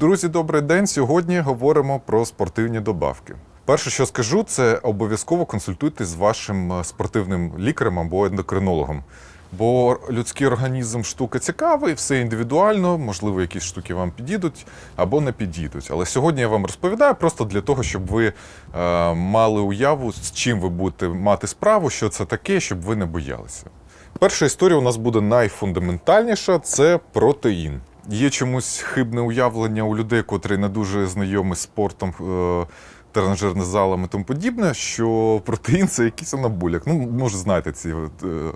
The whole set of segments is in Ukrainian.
Друзі, добрий день. Сьогодні говоримо про спортивні добавки. Перше, що скажу, це обов'язково консультуйтесь з вашим е, спортивним лікарем або ендокринологом. Бо людський організм штука цікава і все індивідуально, можливо, якісь штуки вам підійдуть або не підійдуть. Але сьогодні я вам розповідаю просто для того, щоб ви е, мали уяву, з чим ви будете мати справу, що це таке, щоб ви не боялися. Перша історія у нас буде найфундаментальніша це протеїн. Є чомусь хибне уявлення у людей, котрі не дуже знайомі з спортом, е, тренажерним залом і тому подібне, що протеїн це якийсь анаболяк. Ну, може, знаєте ці е,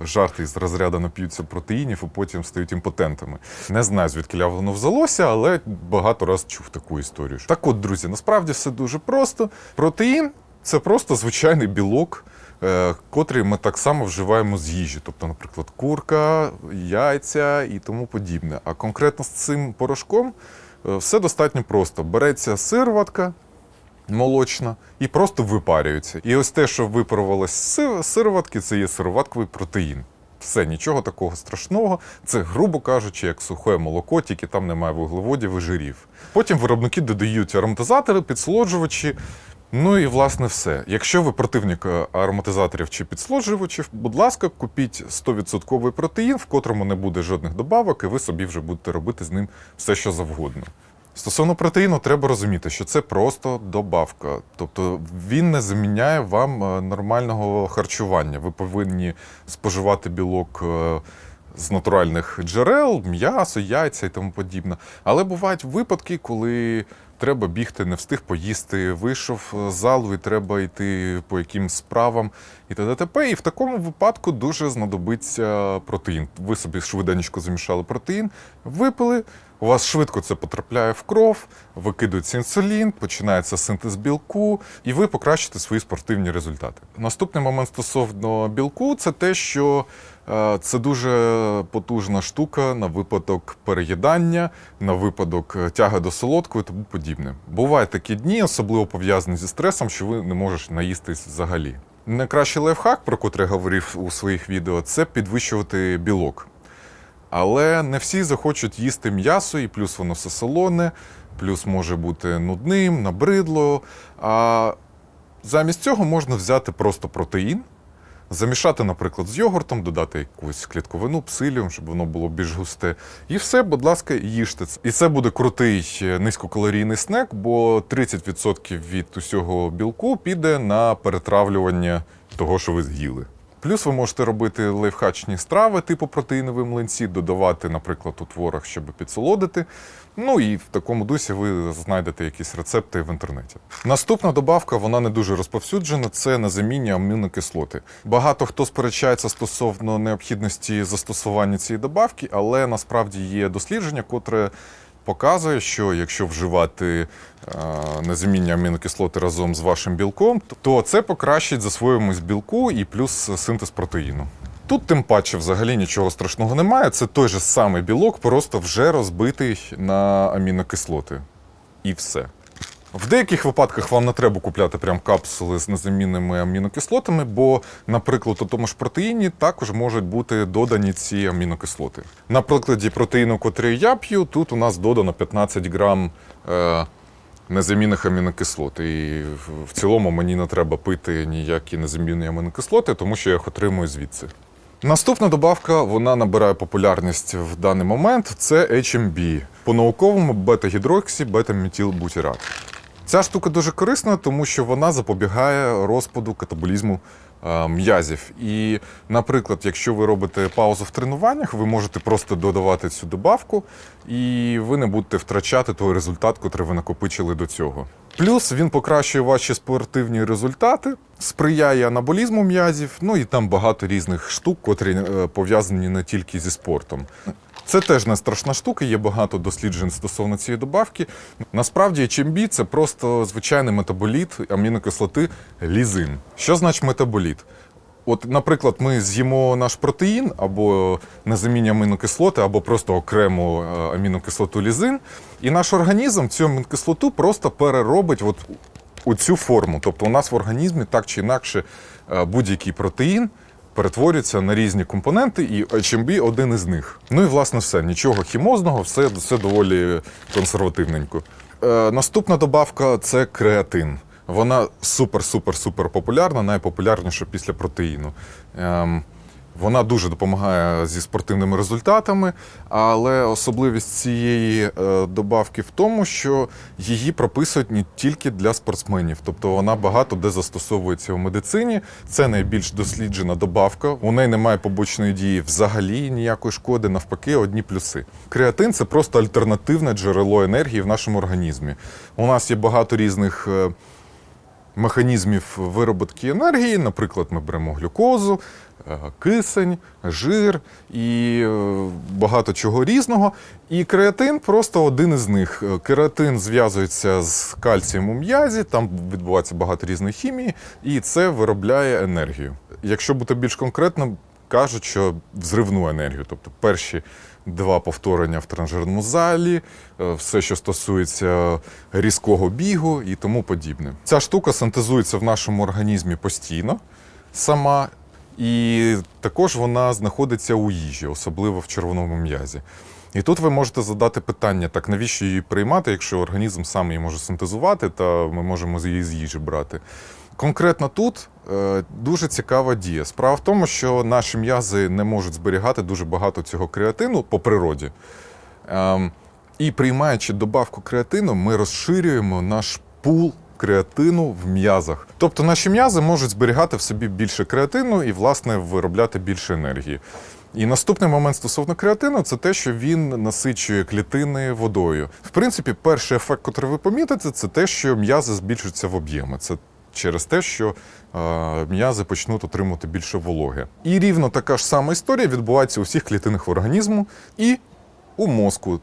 жарти з розряду нап'ються протеїнів, і потім стають імпотентами. Не знаю, звідки воно взялося, але багато раз чув таку історію. Так от, друзі, насправді все дуже просто. Протеїн це просто звичайний білок. Е, Котрий ми так само вживаємо з їжі, тобто, наприклад, курка, яйця і тому подібне. А конкретно з цим порошком е, все достатньо просто. Береться сироватка молочна і просто випарюється. І ось те, що випарувалось з сироватки, це є сироватковий протеїн. Все, нічого такого страшного. Це, грубо кажучи, як сухе молоко, тільки там немає вуглеводів і жирів. Потім виробники додають ароматизатори, підсолоджувачі. Ну і власне все. Якщо ви противник е, ароматизаторів чи підсолоджувачів, будь ласка, купіть 100% протеїн, в котрому не буде жодних добавок, і ви собі вже будете робити з ним все, що завгодно. Стосовно протеїну, треба розуміти, що це просто добавка. Тобто він не заміняє вам е, нормального харчування. Ви повинні споживати білок е, з натуральних джерел, м'ясо, яйця і тому подібне. Але бувають випадки, коли треба бігти, не встиг поїсти, вийшов з залу і треба йти по якимсь справам і т.д. І в такому випадку дуже знадобиться протеїн. Ви собі швиденько замішали протеїн, випили. У вас швидко це потрапляє в кров, викидується інсулін, починається синтез білку, і ви покращите свої спортивні результати. Наступний момент стосовно білку це те, що е, це дуже потужна штука на випадок переїдання, на випадок е, тяги до солодкого і тому подібне. Бувають такі дні, особливо пов'язані зі стресом, що ви не можете наїстись взагалі. Найкращий лайфхак, про котрий я говорив у своїх відео, це підвищувати білок. Але не всі захочуть їсти м'ясо, і плюс воно все солоне, плюс може бути нудним, набридло. А замість цього можна взяти просто протеїн, замішати, наприклад, з йогуртом, додати якусь клітковину, псиліум, щоб воно було більш густе. І все, будь ласка, їжте це. І це буде крутий е, низькокалорійний снек, бо 30% від усього білку піде на перетравлювання того, що ви з'їли. Плюс ви можете робити лайфхачні страви, типу протеїнові млинці, додавати, наприклад, у творог, щоб підсолодити. Ну і в такому дусі ви знайдете якісь рецепти в інтернеті. Наступна добавка, вона не дуже розповсюджена, це незамінні амінокислоти. Багато хто сперечається стосовно необхідності застосування цієї добавки, але насправді є дослідження, котре показує, що якщо вживати е, незамінні амінокислоти разом з вашим білком, то це покращить засвоюємость білку і плюс синтез протеїну. Тут тим паче взагалі нічого страшного немає. Це той же самий білок, просто вже розбитий на амінокислоти. І все. В деяких випадках вам не треба купляти прям капсули з незамінними амінокислотами, бо, наприклад, у тому ж протеїні також можуть бути додані ці амінокислоти. На прикладі протеїну, котрий я п'ю, тут у нас додано 15 грам е, незамінних амінокислот. І в- цілому мені не треба пити ніякі незамінні амінокислоти, тому що я їх отримую звідси. Наступна добавка вона набирає популярність в даний момент. Це HMB. По-науковому бета-гідроксі, бета-метілбутірат. Ця штука дуже корисна, тому що вона запобігає розпаду катаболізму м'язів. І, наприклад, якщо ви робите паузу в тренуваннях, ви можете просто додавати цю добавку, і ви не будете втрачати той результат, котрий ви накопичили до цього. Плюс він покращує ваші спортивні результати, сприяє анаболізму м'язів, ну і там багато різних штук, котрі е, пов'язані не тільки зі спортом. Це теж не страшна штука, є багато досліджень стосовно цієї добавки. Насправді HMB – це просто звичайний метаболіт амінокислоти лізин. Що значить метаболіт? От, наприклад, ми з'їмо наш протеїн або незамінні амінокислоти, або просто окрему е, амінокислоту лізин, і наш організм цю амінокислоту просто переробить от у цю форму. Тобто у нас в організмі так чи інакше е, будь-який протеїн перетворюється на різні компоненти, і HMB один із них. Ну і власне все. Нічого хімозного, все, все доволі консервативненько. Е, наступна добавка це креатин. Вона супер-супер-супер популярна, найпопулярніша після протеїну. Ем, вона дуже допомагає зі спортивними результатами, але особливість цієї е, добавки в тому, що її прописують не тільки для спортсменів, тобто вона багато де застосовується в медицині. Це найбільш досліджена добавка. У неї немає побочної дії взагалі ніякої шкоди, навпаки, одні плюси. Креатин це просто альтернативне джерело енергії в нашому організмі. У нас є багато різних. Механізмів вироботки енергії. Наприклад, ми беремо глюкозу, е, кисень, жир і е, багато чого різного. І креатин просто один із них. Е, Кератин зв'язується з кальцієм у м'язі, там відбувається багато різної хімії, і це виробляє енергію. Якщо бути більш конкретним, кажуть, що взривну енергію, тобто перші два повторення в тренажерному залі, е, все, що стосується різкого бігу і тому подібне. Ця штука синтезується в нашому організмі постійно сама, і також вона знаходиться у їжі, особливо в червоному м'язі. І тут ви можете задати питання: так навіщо її приймати, якщо організм сам її може синтезувати, та ми можемо її з їжі брати. Конкретно тут е, дуже цікава дія. Справа в тому, що наші м'язи не можуть зберігати дуже багато цього креатину по природі. Ем, і приймаючи добавку креатину, ми розширюємо наш пул креатину в м'язах. Тобто наші м'язи можуть зберігати в собі більше креатину і, власне, виробляти більше енергії. І наступний момент стосовно креатину це те, що він насичує клітини водою. В принципі, перший ефект, який ви помітите, це те, що м'язи збільшуються в об'єми. Це через те, що е, м'язи почнуть отримувати більше вологи. І рівно така ж сама історія відбувається у всіх клітинах організму і у мозку.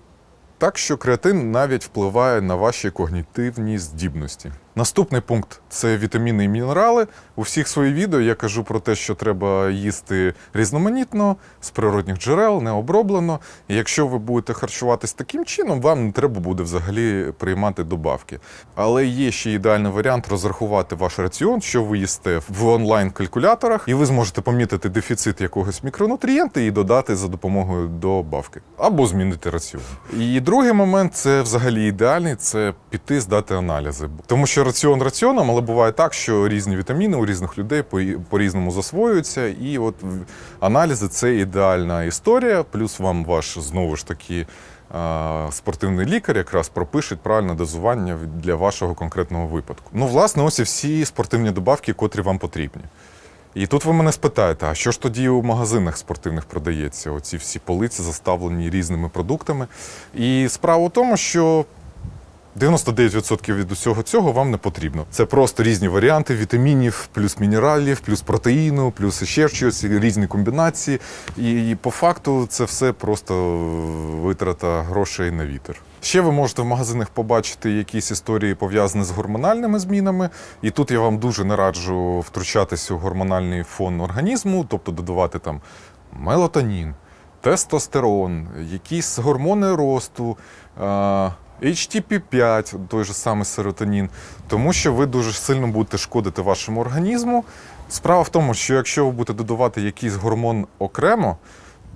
Так що креатин навіть впливає на ваші когнітивні здібності. Наступний пункт це вітаміни і мінерали. У всіх своїх відео я кажу про те, що треба їсти різноманітно, з природних джерел, не оброблено. І якщо ви будете харчуватись таким чином, вам не треба буде взагалі приймати добавки. Але є ще ідеальний варіант розрахувати ваш раціон, що ви їсте в онлайн-калькуляторах, і ви зможете помітити дефіцит якогось мікронутрієнта і додати за допомогою добавки або змінити раціон. І другий момент це взагалі ідеальний це піти здати аналізи. Тому що раціон раціоном, але буває так, що різні вітаміни у різних людей по- по-різному засвоюються. І от аналізи це ідеальна історія. Плюс вам ваш знову ж таки спортивний лікар якраз пропишуть правильне дозування для вашого конкретного випадку. Ну, власне, ось і всі спортивні добавки, котрі вам потрібні. І тут ви мене спитаєте, а що ж тоді у магазинах спортивних продається? Оці всі полиці заставлені різними продуктами. І справа у тому, що 99% від усього цього вам не потрібно. Це просто різні варіанти вітамінів, плюс мінералів, плюс протеїну, плюс ще щось, різні комбінації. І, і по факту це все просто витрата грошей на вітер. Ще ви можете в магазинах побачити якісь історії пов'язані з гормональними змінами. І тут я вам дуже не раджу втручатися у гормональний фон організму, тобто додавати там мелатонін, тестостерон, якісь гормони росту. А, HTP5, той же самий серотонін, тому що ви дуже сильно будете шкодити вашому організму. Справа в тому, що якщо ви будете додавати якийсь гормон окремо,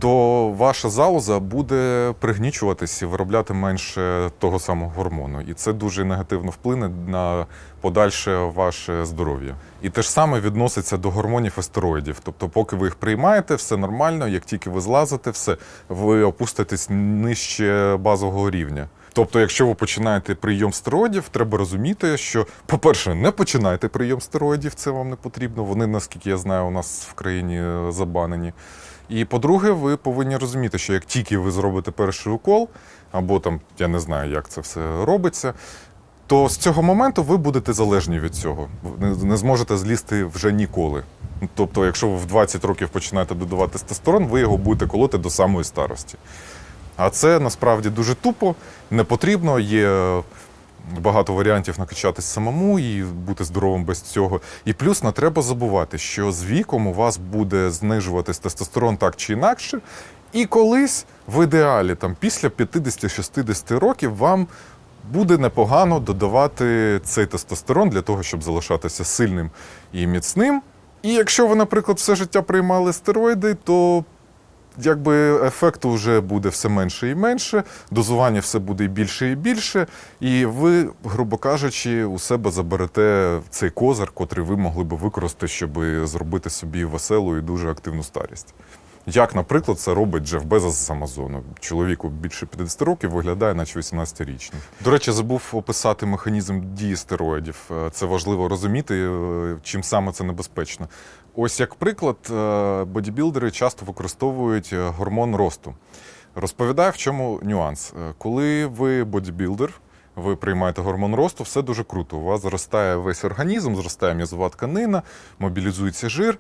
то ваша залоза буде пригнічуватися і виробляти менше того самого гормону. І це дуже негативно вплине на подальше ваше здоров'я. І те ж саме відноситься до гормонів і стероїдів. Тобто, поки ви їх приймаєте, все нормально, як тільки ви злазите, все, ви опуститесь нижче базового рівня. Тобто, якщо ви починаєте прийом стероїдів, треба розуміти, що, по-перше, не починайте прийом стероїдів, це вам не потрібно. Вони, наскільки я знаю, у нас в країні е, забанені. І по-друге, ви повинні розуміти, що як тільки ви зробите перший укол, або там я не знаю, як це все робиться, то з цього моменту ви будете залежні від цього. Не- зможете злізти вже ніколи. Тобто, якщо ви в 20 років починаєте додавати тестостерон, ви його будете колоти до самої старості. А це насправді дуже тупо, не потрібно. Є багато варіантів накачатись самому і бути здоровим без цього. І плюс не треба забувати, що з віком у вас буде знижуватись тестостерон так чи інакше. І колись, в ідеалі, там після 50-60 років, вам буде непогано додавати цей тестостерон для того, щоб залишатися сильним і міцним. І якщо ви, наприклад, все життя приймали стероїди, то якби ефекту вже буде все менше і менше, дозування все буде і більше і більше, і ви, грубо кажучи, у себе заберете цей козир, котрий ви могли би використати, щоб зробити собі веселу і дуже активну старість. Як, наприклад, це робить Джеф Безос з Амазону. Чоловіку більше 50 років виглядає, наче 18-річний. До речі, забув описати механізм дії стероїдів. Е, Це важливо розуміти, е, чим саме це небезпечно. Ось як приклад, е, бодібілдери часто використовують гормон росту. Розповідаю, в чому нюанс. Коли ви бодібілдер, ви приймаєте гормон росту, все дуже круто. У вас зростає весь організм, зростає м'язова тканина, мобілізується жир.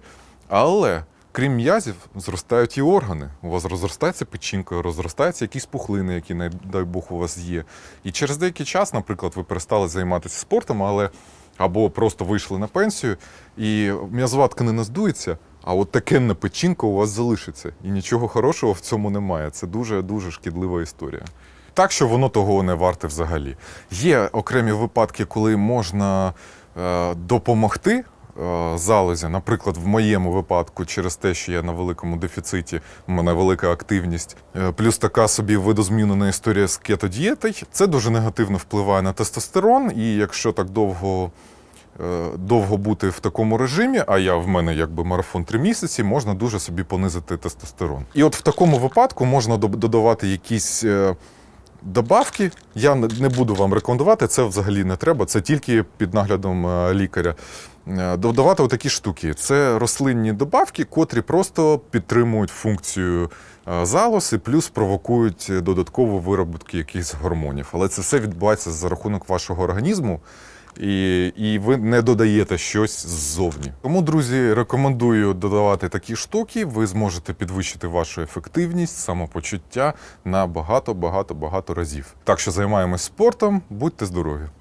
Але крім м'язів, зростають і органи. У вас розростається печінка, розростаються якісь пухлини, які, не дай Бог, у вас є. І через деякий час, наприклад, ви перестали займатися спортом, але або просто вийшли на пенсію, і м'язова тканина здується. А от такенна печінка у вас залишиться, і нічого хорошого в цьому немає. Це дуже дуже шкідлива історія. Так що воно того не варте взагалі. Є окремі випадки, коли можна е, допомогти залозі. Наприклад, в моєму випадку, через те, що я на великому дефіциті, у мене велика активність, е, плюс така собі видозмінена історія з кетодієтою, це дуже негативно впливає на тестостерон. І якщо так довго е, довго бути в такому режимі, а я в мене якби марафон три місяці, можна дуже собі понизити тестостерон. І от в такому випадку можна додавати якісь. е, Добавки я не буду вам рекомендувати, це взагалі не треба, це тільки під наглядом е, лікаря. Е, Додавати такі штуки. Це рослинні добавки, котрі просто підтримують функцію е, залоз і плюс провокують додаткову виробітку якихось гормонів. Але це все відбувається за рахунок вашого організму. І, і ви не додаєте щось ззовні. Тому, друзі, рекомендую додавати такі штуки. Ви зможете підвищити вашу ефективність, самопочуття на багато, багато, багато разів. Так що займаємось спортом, будьте здорові!